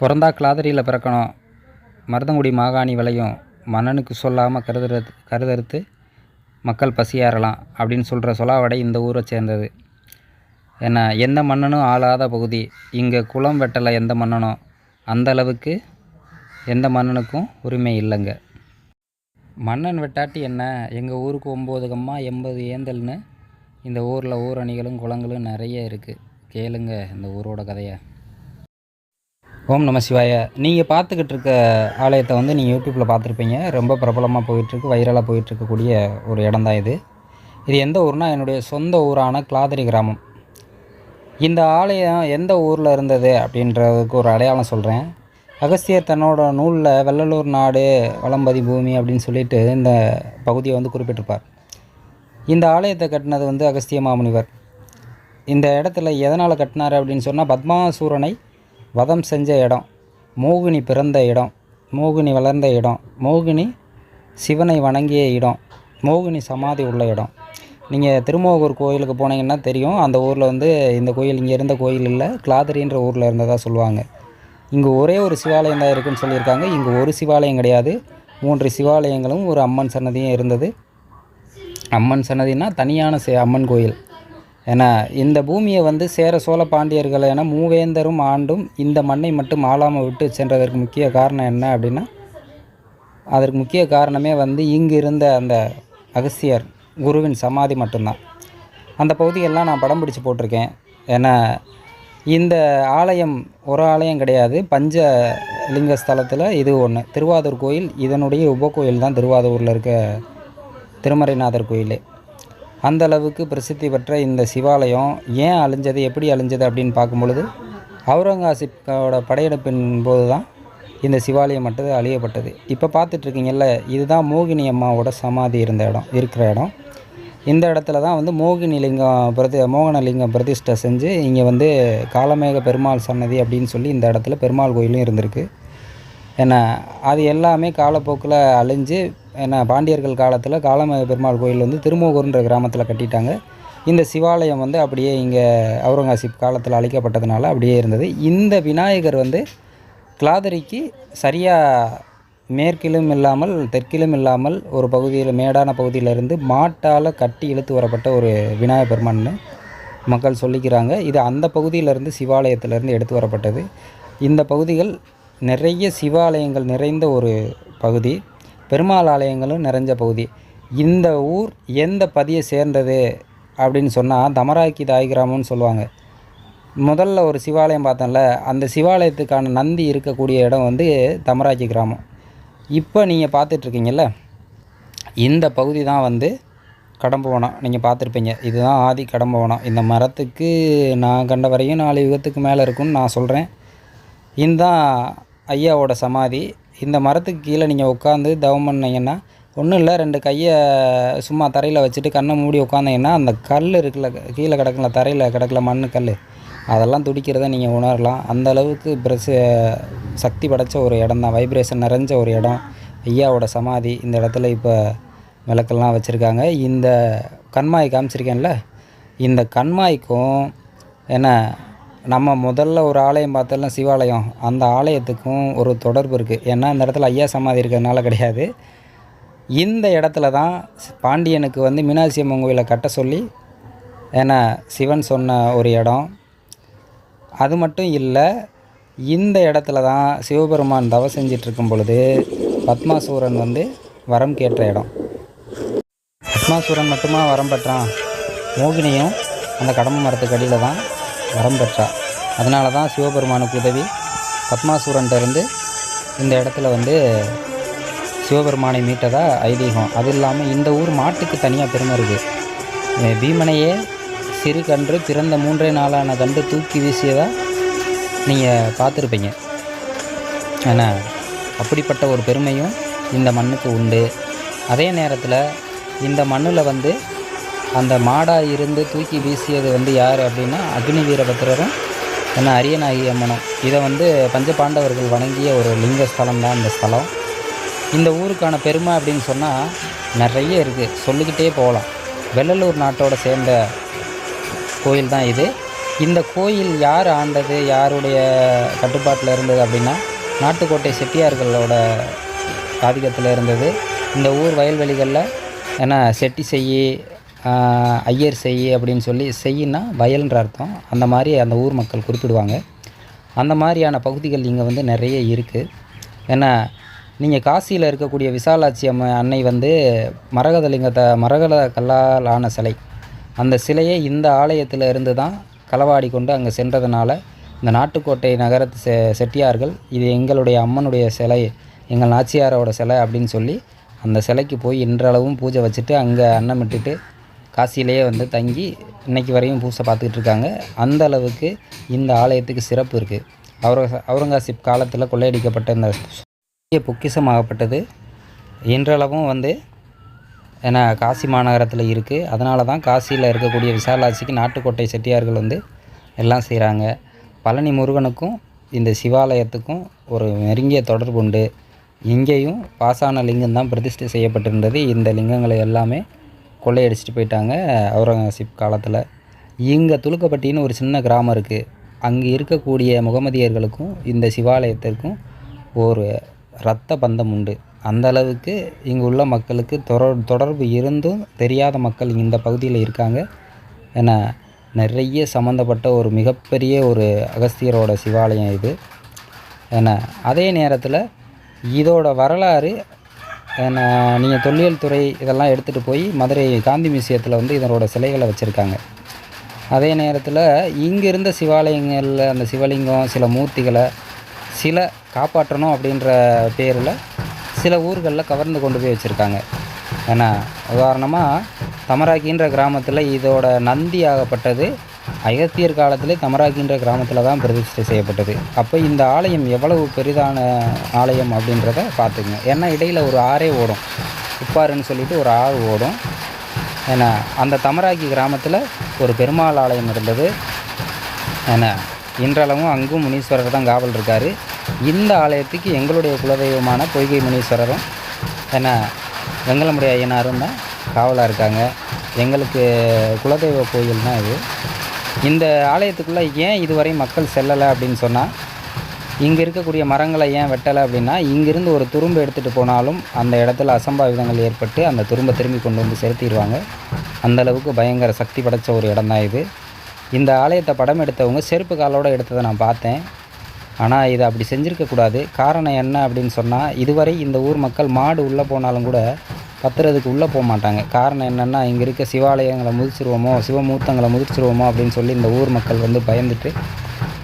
பிறந்தா கிளாதரியில் பிறக்கணும். மருதங்குடி மாகாணி விளையும் மன்னனுக்கு சொல்லாமல் கருதுறது கருதறுத்து மக்கள் பசியாறலாம் அப்படின்னு சொல்கிற சொலாவடை இந்த ஊரை சேர்ந்தது. ஏன்னா எந்த மன்னனும் ஆளாத பகுதி. இங்கே குளம் வெட்டலை எந்த மன்னனும் அந்த அளவுக்கு எந்த மன்னனுக்கும் உரிமை இல்லைங்க. மன்னன் வெட்டாட்டி என்ன எங்கள் ஊருக்கு ஒம்பது கம்மா எண்பது ஏந்தல்னு இந்த ஊரில் ஊரணிகளும் குளங்களும் நிறைய இருக்குது கேளுங்க இந்த ஊரோட கதையை. ஓம் நம சிவாய. நீங்கள் பார்த்துக்கிட்டு இருக்க ஆலயத்தை வந்து நீங்கள் யூடியூப்பில் பார்த்துருப்பீங்க. ரொம்ப பிரபலமாக போயிட்டுருக்கு வைரலாக போயிட்டுருக்கக்கூடிய ஒரு இடம் தான் இது. இது எந்த ஊர்னா என்னுடைய சொந்த ஊரான கிளாதரி கிராமம். இந்த ஆலயம் எந்த ஊரில் இருந்தது அப்படின்றதுக்கு ஒரு அடையாளம் சொல்கிறேன் அகஸ்தியர் தன்னோட நூலில் வெள்ளலூர் நாடு வளம்பதி பூமி அப்படின்னு சொல்லிட்டு இந்த பகுதியை வந்து குறிப்பிட்டிருப்பார். இந்த ஆலயத்தை கட்டினது வந்து அகஸ்திய மாமுனிவர். இந்த இடத்துல எதனால் கட்டினார் அப்படின்னு சொன்னால் பத்மாசூரனை வதம் செஞ்ச இடம் மோகினி பிறந்த இடம் மோகினி வளர்ந்த இடம் மோகினி சிவனை வணங்கிய இடம் மோகினி சமாதி உள்ள இடம். நீங்கள் திருமோகூர் கோயிலுக்கு போனீங்கன்னா தெரியும் அந்த ஊரில் வந்து இந்த கோயில் இங்கே இருந்த கோயில் இல்லை கிளாதரின்ற ஊரில் இருந்ததாக சொல்லுவாங்க. இங்கே ஒரே ஒரு சிவாலயம் தான் இருக்குன்னு சொல்லியிருக்காங்க. இங்கே ஒரு சிவாலயம் கிடையாது. மூன்று சிவாலயங்களும் ஒரு அம்மன் சன்னதியும் இருந்தது. அம்மன் சன்னதினா தனியான அம்மன் கோயில். ஏன்னா இந்த பூமியை வந்து சேர சோழ பாண்டியர்கள் என மூவேந்தரும் ஆண்டும் இந்த மண்ணை மட்டும் ஆளாமல் விட்டு சென்றதற்கு முக்கிய காரணம் என்ன அப்படின்னா அதற்கு முக்கிய காரணமே வந்து இங்கு இருந்த அந்த அகஸ்தியர் குருவின் சமாதி மட்டும்தான். அந்த பகுதியெல்லாம் நான் படம் பிடிச்சி போட்டிருக்கேன். ஏன்னா இந்த ஆலயம் ஒரு ஆலயம் கிடையாது பஞ்ச லிங்க ஸ்தலத்தில் இது ஒன்று திருவாதூர் கோயில் இதனுடைய உபகோயில் தான் திருவாதூரில் இருக்க திருமறைநாதர் கோயில். அந்த அளவுக்கு பிரசித்தி பெற்ற இந்த சிவாலயம் ஏன் அழிஞ்சது எப்படி அழிஞ்சது அப்படின்னு பார்க்கும் பொழுது அவுரங்காசிப்போட படையெடுப்பின் போது தான் இந்த சிவாலயம் மட்டும் அழியப்பட்டது. இப்போ பார்த்துட்ருக்கீங்கல்ல இதுதான் மோகினி அம்மாவோட சமாதி இருந்த இடம் இருக்கிற இடம். இந்த இடத்துல தான் வந்து மோகினி லிங்கம் பிரதி மோகனலிங்கம் பிரதிஷ்டை செஞ்சு இங்கே வந்து காலமேக பெருமாள் சன்னதி அப்படின்னு சொல்லி இந்த இடத்துல பெருமாள் கோயிலும் இருந்திருக்கு. ஏன்னா அது எல்லாமே காலப்போக்கில் அழிஞ்சு ஏன்னா பாண்டியர்கள் காலத்தில் காலமேக பெருமாள் கோயில் வந்து திருமூகூர்ன்ற கிராமத்தில் கட்டிட்டாங்க. இந்த சிவாலயம் வந்து அப்படியே இங்கே அவுரங்காசிப் காலத்தில் அழிக்கப்பட்டதுனால அப்படியே இருந்தது. இந்த விநாயகர் வந்து கிளாதரிக்கு சரியாக மேற்கிலும் இல்லாமல் தெற்கிலும் இல்லாமல் ஒரு பகுதியில் மேடான பகுதியிலிருந்து மாட்டால் கட்டி இழுத்து வரப்பட்ட ஒரு விநாயகர் பெருமான்னு மக்கள் சொல்லிக்கிறாங்க. இது அந்த பகுதியிலேருந்து சிவாலயத்திலேருந்து எடுத்து வரப்பட்டது. இந்த பகுதிகள் நிறைய சிவாலயங்கள் நிறைந்த ஒரு பகுதி பெருமாள் ஆலயங்களும் நிறைஞ்ச பகுதி. இந்த ஊர் எந்த பதியை சேர்ந்தது அப்படின்னு சொன்னால் தமராக்கி தாய் கிராமம்னு சொல்லுவாங்க. முதல்ல ஒரு சிவாலயம் பார்த்தோம்ல அந்த சிவாலயத்துக்கான நந்தி இருக்கக்கூடிய இடம் வந்து தமராக்கி கிராமம். இப்போ நீங்கள் பார்த்துட்ருக்கீங்கல்ல இந்த பகுதி தான் வந்து கடம்பவனம். நீங்கள் பார்த்துருப்பீங்க இதுதான் ஆதி கடம்பவனம். இந்த மரத்துக்கு நான் கண்ட வரையும் நாலு யுகத்துக்கு மேலே இருக்கும்னு நான் சொல்கிறேன் இதுதான் ஐயாவோட சமாதி. இந்த மரத்துக்கு கீழே நீங்கள் உட்காந்து தவம் பண்ணிங்கன்னா ஒன்றும் இல்லை ரெண்டு கையை சும்மா தரையில் வச்சுட்டு கண்ணை மூடி உட்காந்தீங்கன்னா அந்த கல் இருக்குல்ல கீழே கிடக்கல தரையில் கிடக்கல மண் கல் அதெல்லாம் துடிக்கிறத நீங்கள் உணரலாம். அந்த அளவுக்கு பிரச சக்தி படைச்ச ஒரு இடம் தான். வைப்ரேஷன் நிறைஞ்ச ஒரு இடம். ஐயாவோட சமாதி. இந்த இடத்துல இப்போ விளக்கெல்லாம் வச்சுருக்காங்க. இந்த கண்மாய் காமிச்சிருக்கேன்ல இந்த கண்மாய்க்கும் என்ன நம்ம முதல்ல ஒரு ஆலயம் பார்த்தோம்ல சிவாலயம். அந்த ஆலயத்துக்கும் ஒரு தொடர்பு இருக்குது ஏன்னா அந்த இடத்துல ஐயா சமாதி இருக்கிறதுனால கிடையாது. இந்த இடத்துல தான் பாண்டியனுக்கு வந்து மீனாட்சி அம்மன் கோயிலை கட்ட சொல்லி ஏன்னா சிவன் சொன்ன ஒரு இடம். அது மட்டும் இல்லை இந்த இடத்துல தான் சிவபெருமான் தவ செஞ்சிட்ருக்கும் பொழுது பத்மாசூரன் வந்து வரம் கேட்ட இடம். பத்மாசூரன் மட்டுமா வரம் பெற்றான்? மோகினியும் அந்த கடம்பு மரத்துக்கு அடியில் தான். வரம் பெற்றார் அதனால தான் சிவபெருமானுக்கு உதவி. பத்மாசூரன்ட்டிருந்து இந்த இடத்துல வந்து சிவபெருமானை மீட்டதா ஐதீகம். அது இல்லாமல் இந்த ஊர் மாட்டுக்கு தனியாக பெருமை இருக்குது பீமனையே சிறு கன்று பிறந்த மூன்றே நாளான கன்று தூக்கி வீசியதாக நீங்கள் பார்த்துருப்பீங்க. ஏன்னா அப்படிப்பட்ட ஒரு பெருமையும் இந்த மண்ணுக்கு உண்டு. அதே நேரத்தில் இந்த மண்ணில் வந்து அந்த மாடாக இருந்து தூக்கி வீசியது வந்து யார் அப்படின்னா அக்னி வீரபத்திரரும் என்ன அரியநாயகி அம்மனும். இதை வந்து பஞ்சபாண்டவர்கள் வணங்கிய ஒரு லிங்க ஸ்தலம் தான் இந்த ஸ்தலம். இந்த ஊருக்கான பெருமை அப்படின்னு சொன்னால் நிறைய இருக்குது சொல்லிக்கிட்டே போகலாம். வெள்ளலூர் நாட்டோட சேர்ந்த கோயில் தான் இது. இந்த கோயில் யார் ஆண்டது யாருடைய கட்டுப்பாட்டில் இருந்தது அப்படின்னா நாட்டுக்கோட்டை செட்டியார்களோட ஆதிக்கத்தில் இருந்தது. இந்த ஊர் வயல்வெளிகளில் ஏன்னா செட்டி செய்யி ஐயர் செய் அப்படின்னு சொல்லி செய்யின்னா வயல்ன்ற அர்த்தம். அந்த மாதிரி அந்த ஊர் மக்கள் குறிப்பிடுவாங்க. அந்த மாதிரியான பகுதிகள் இங்கே வந்து நிறைய இருக்குது ஏன்னா நீங்கள் காசியில் இருக்கக்கூடிய விசாலாட்சி அம்மா அன்னை வந்து மரகதலிங்கத்தை மரகத கல்லால் ஆன சிலை. அந்த சிலையை இந்த ஆலயத்தில் இருந்து தான் களவாடி கொண்டு அங்கே சென்றதுனால இந்த நாட்டுக்கோட்டை நகரத்து செ செட்டியார்கள் இது எங்களுடைய அம்மனுடைய சிலை எங்கள் நாச்சியாரோட சிலை அப்படின்னு சொல்லி அந்த சிலைக்கு போய் இன்றளவும் பூஜை வச்சுட்டு அங்கே அன்னமிட்டுட்டு காசியிலேயே வந்து தங்கி இன்றைக்கி வரையும் பூசை பார்த்துக்கிட்டு இருக்காங்க. அந்த அளவுக்கு இந்த ஆலயத்துக்கு சிறப்பு இருக்குது அவுரங்க அவுரங்காசீப் காலத்தில் கொள்ளையடிக்கப்பட்ட இந்த பெரிய பொக்கிசமாகப்பட்டது இன்றளவும் வந்து ஏன்னா காசி மாநகரத்தில் இருக்குது அதனால தான் காசியில் இருக்கக்கூடிய விசாலாட்சிக்கு நாட்டுக்கோட்டை செட்டியார்கள் வந்து எல்லாம் செய்கிறாங்க பழனி முருகனுக்கும் இந்த சிவாலயத்துக்கும் ஒரு நெருங்கிய தொடர்பு உண்டு இங்கேயும் பாசான லிங்கம் தான் பிரதிஷ்டை செய்யப்பட்டிருந்தது. இந்த லிங்கங்களை எல்லாமே கொள்ளையடிச்சிட்டு போயிட்டாங்க அவுரங்கசீப் காலத்தில். இங்கே துலுக்கப்பட்டின்னு ஒரு சின்ன கிராமம் இருக்குது அங்கே இருக்கக்கூடிய முகமதியர்களுக்கும் இந்த சிவாலயத்திற்கும் ஒரு இரத்த பந்தம் உண்டு. அந்த அளவுக்கு இங்கு உள்ள மக்களுக்கு தொடர் தொடர்பு இருந்தும் தெரியாத மக்கள் இந்த பகுதியில் இருக்காங்க. ஏன்னா நிறைய சம்மந்தப்பட்ட ஒரு மிகப்பெரிய ஒரு அகஸ்தியரோட சிவாலயம் இது. ஏன்னா அதே நேரத்தில் இதோட வரலாறு நீங்கள் தொல்லியல் துறை இதெல்லாம் எடுத்துகிட்டு போய் மதுரை காந்தி மியூசியத்தில் வந்து இதனோட சிலைகளை வச்சுருக்காங்க. அதே நேரத்தில் இங்கே இருந்த சிவாலயங்களில் அந்த சிவலிங்கம் சில மூர்த்திகளை சில காப்பாற்றணும் அப்படின்ற பேரில் சில ஊர்களில் கவர்ந்து கொண்டு போய் வச்சுருக்காங்க. ஏன்னா உதாரணமாக தமராக்கின்ற கிராமத்தில் இதோட நந்தி ஆகப்பட்டது அகத்தியர் காலத்திலே தமராக்கின்ற கிராமத்தில் தான் பிரதிஷ்டை செய்யப்பட்டது. அப்போ இந்த ஆலயம் எவ்வளவு பெரிதான ஆலயம் அப்படின்றத பார்த்துக்குங்க. ஏன்னா இடையில் ஒரு ஆறே ஓடும். உப்பாருன்னு சொல்லிட்டு ஒரு ஆறு ஓடும். ஏன்னா அந்த தமராக்கி கிராமத்தில் ஒரு பெருமாள் ஆலயம் இருந்தது. ஏன்னா இன்றளவும் அங்கும் முனீஸ்வரர் தான் காவல் இருக்கார். இந்த ஆலயத்துக்கு எங்களுடைய குலதெய்வமான பொய்கை முனீஸ்வரரும் ஏன்னா வெங்கலமுடைய ஐயனாரும் தான் காவலாக இருக்காங்க. எங்களுக்கு குலதெய்வ கோயில் தான் இது. இந்த ஆலயத்துக்குள்ளே ஏன் இதுவரை மக்கள் செல்லலை அப்படின்னு சொன்னால் இங்கே இருக்கக்கூடிய மரங்களை ஏன் வெட்டலை அப்படின்னா இங்கிருந்து ஒரு துரும்பு எடுத்துகிட்டு போனாலும் அந்த இடத்துல அசம்பாவிதங்கள் ஏற்பட்டு அந்த துரும்பை திரும்பி கொண்டு வந்து செலுத்திடுவாங்க. அந்த அளவுக்கு பயங்கர சக்தி படைச்ச ஒரு இடம் தான் இது. இந்த ஆலயத்தை படம் எடுத்தவங்க செருப்பு காலோடு எடுத்ததை நான் பார்த்தேன். ஆனால் இதை அப்படி செஞ்சுருக்கக்கூடாது காரணம் என்ன அப்படின்னு சொன்னால் இதுவரை இந்த ஊர் மக்கள் மாடு உள்ளே போனாலும் கூட பத்துறதுக்கு உள்ளே போக மாட்டாங்க. காரணம் என்னென்னா இங்கே இருக்க சிவாலயங்களை முதிச்சிருவோமோ சிவமூர்த்தங்களை முதிச்சிருவோமோ அப்படின்னு சொல்லி இந்த ஊர் மக்கள் வந்து பயந்துட்டு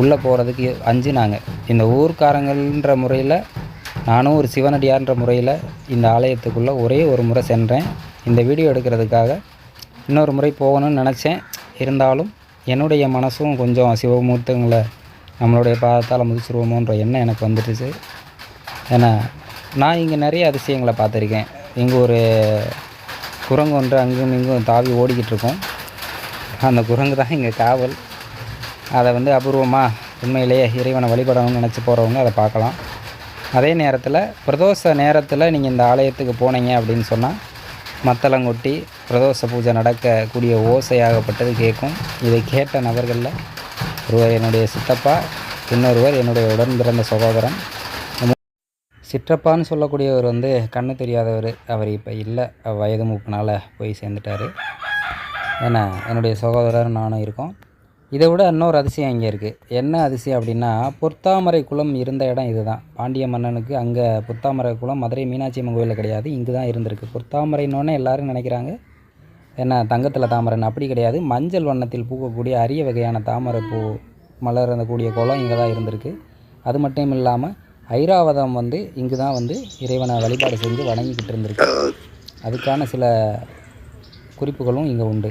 உள்ளே போகிறதுக்கு அஞ்சினாங்க. இந்த ஊர்க்காரங்கள்ன்ற முறையில் நானும் ஒரு சிவனடியார்ன்ற முறையில் இந்த ஆலயத்துக்குள்ளே ஒரே ஒரு முறை சென்றேன். இந்த வீடியோ எடுக்கிறதுக்காக இன்னொரு முறை போகணும்னு நினச்சேன். இருந்தாலும் என்னுடைய மனசும் கொஞ்சம் சிவமூர்த்தங்களை நம்மளுடைய பாதத்தால் முதிச்சிருவோமோன்ற எண்ணம் எனக்கு வந்துடுச்சு ஏன்னா நான் இங்கே நிறைய அதிசயங்களை பார்த்துருக்கேன். இங்கே ஒரு குரங்கு ஒன்று அங்கும் இங்கும் தாவி ஓடிக்கிட்டு இருக்கும். அந்த குரங்கு தான் இங்கே காவல். அதை வந்து அபூர்வமாக உண்மையிலேயே இறைவனை வழிபடணும்னு நினச்சி போகிறவங்க அதை பார்க்கலாம். அதே நேரத்தில் பிரதோஷ நேரத்தில் நீங்கள் இந்த ஆலயத்துக்கு போனீங்க அப்படின்னு சொன்னால் மத்தளங்கொட்டி பிரதோஷ பூஜை நடக்கக்கூடிய ஓசையாகப்பட்டது கேட்கும் இதை கேட்ட நபர்களில் ஒருவர் என்னுடைய சித்தப்பா இன்னொருவர் என்னுடைய உடன் பிறந்த சகோதரன். சிற்றப்பான்னு சொல்லக்கூடியவர் வந்து கண்ணு தெரியாதவர். அவர் இப்போ இல்லை. வயது மூப்புனால் போய் சேர்ந்துட்டார். ஏன்னா என்னுடைய சகோதரர் நானும் இருக்கோம். இதை விட இன்னொரு அதிசயம் இங்கே இருக்குது என்ன அதிசயம் அப்படின்னா பொத்தாமரை குளம் இருந்த இடம் இதுதான். பாண்டிய மன்னனுக்கு அங்கே பொத்தாமரை குளம் மதுரை மீனாட்சி அம்மன் கோயிலில் கிடையாது. இங்கே தான் இருந்திருக்கு. பொத்தாமரைன்னொன்னே எல்லாரும் நினைக்கிறாங்க. என்ன தங்கத்தில் தாமரைன்னு அப்படி கிடையாது. மஞ்சள் வண்ணத்தில் பூக்கக்கூடிய அரிய வகையான தாமரை பூ மலர் கூடிய குளம் இங்கே தான் இருந்திருக்கு. அது மட்டும் இல்லாமல் ஐராவதம் வந்து இங்கு தான் வந்து இறைவனை வழிபாடு செஞ்சு வணங்கிக்கிட்டு இருந்திருக்கு. அதுக்கான சில குறிப்புகளும் இங்கே உண்டு.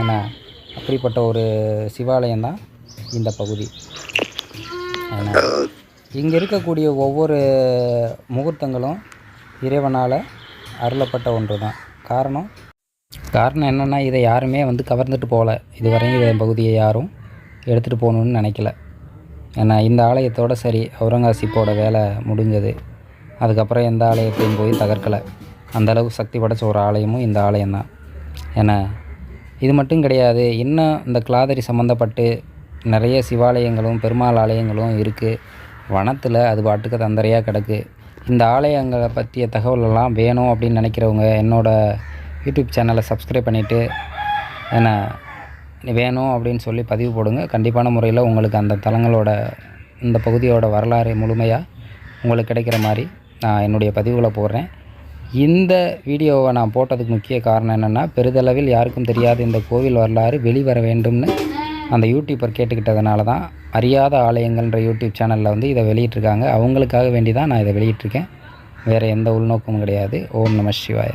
ஏன்னா அப்படிப்பட்ட ஒரு சிவாலயம் தான் இந்த பகுதி. இங்கே இருக்கக்கூடிய ஒவ்வொரு முகூர்த்தங்களும் இறைவனால் அருளப்பட்ட ஒன்று தான் காரணம் காரணம் என்னென்னா இதை யாருமே வந்து கவர்ந்துட்டு போகல. இதுவரையும் இதை பகுதியை யாரும் எடுத்துகிட்டு போகணுன்னு நினைக்கல. ஏன்னா இந்த ஆலயத்தோட சரி அவுரங்காசிப்போட வேலை முடிஞ்சது. அதுக்கப்புறம் எந்த ஆலயத்தையும் போய் தகர்க்கலை. அந்தளவுக்கு சக்தி படைச்ச ஒரு ஆலயமும் இந்த ஆலயம்தான். ஏன்னா இது மட்டும் கிடையாது இன்னும் இந்த கிளாதரி சம்மந்தப்பட்டு நிறைய சிவாலயங்களும் பெருமாள் ஆலயங்களும் இருக்குது வனத்தில் அது பாட்டுக்கு தந்தரையாக கிடக்கு. இந்த ஆலயங்களை பற்றிய தகவலெல்லாம் வேணும் அப்படின்னு நினைக்கிறவங்க என்னோடய யூடியூப் சேனலை சப்ஸ்கிரைப் பண்ணிவிட்டு என்ன வேணும் அப்படின்னு சொல்லி பதிவு போடுங்க. கண்டிப்பான முறையில் உங்களுக்கு அந்த தலங்களோட இந்த பகுதியோட வரலாறு முழுமையாக உங்களுக்கு கிடைக்கிற மாதிரி நான் என்னுடைய பதிவுகளை போடுறேன். இந்த வீடியோவை நான் போட்டதுக்கு முக்கிய காரணம் என்னென்னா பெரிதளவில் யாருக்கும் தெரியாத இந்த கோவில் வரலாறு வெளிவர வேண்டும்னு அந்த யூடியூப்பர் கேட்டுக்கிட்டதுனால தான் அறியாத ஆலயங்கள்ன்ற யூடியூப் சேனலில் வந்து இதை வெளியிட்டிருக்காங்க. அவங்களுக்காக வேண்டி தான் நான் இதை வெளியிட்டிருக்கேன். வேறு எந்த உள்நோக்கமும் கிடையாது. ஓம் நம சிவாய.